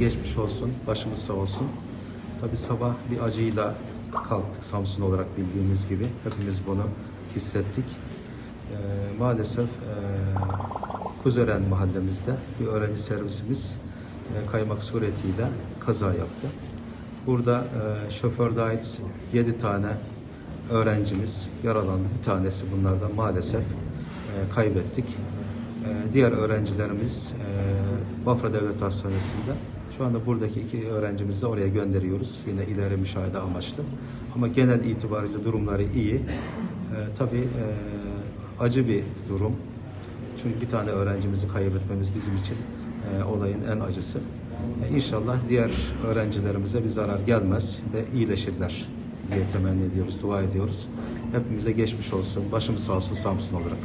Geçmiş olsun, başımız sağ olsun. Tabi sabah bir acıyla kalktık Samsun olarak bildiğimiz gibi. Hepimiz bunu hissettik. Ee, maalesef e, Kuzören mahallemizde bir öğrenci servisimiz e, kaymak suretiyle kaza yaptı. Burada e, şoför dahil 7 tane öğrencimiz yaralandı. Bir tanesi bunlardan maalesef e, kaybettik. E, diğer öğrencilerimiz e, Bafra Devlet Hastanesi'nde. Şu anda buradaki iki öğrencimizi de oraya gönderiyoruz. Yine ileri müşahede amaçlı. Ama genel itibariyle durumları iyi. E, tabii e, acı bir durum. Çünkü bir tane öğrencimizi kaybetmemiz bizim için e, olayın en acısı. E, inşallah diğer öğrencilerimize bir zarar gelmez ve iyileşirler diye temenni ediyoruz, dua ediyoruz. Hepimize geçmiş olsun, başımız sağ olsun Samsun olarak.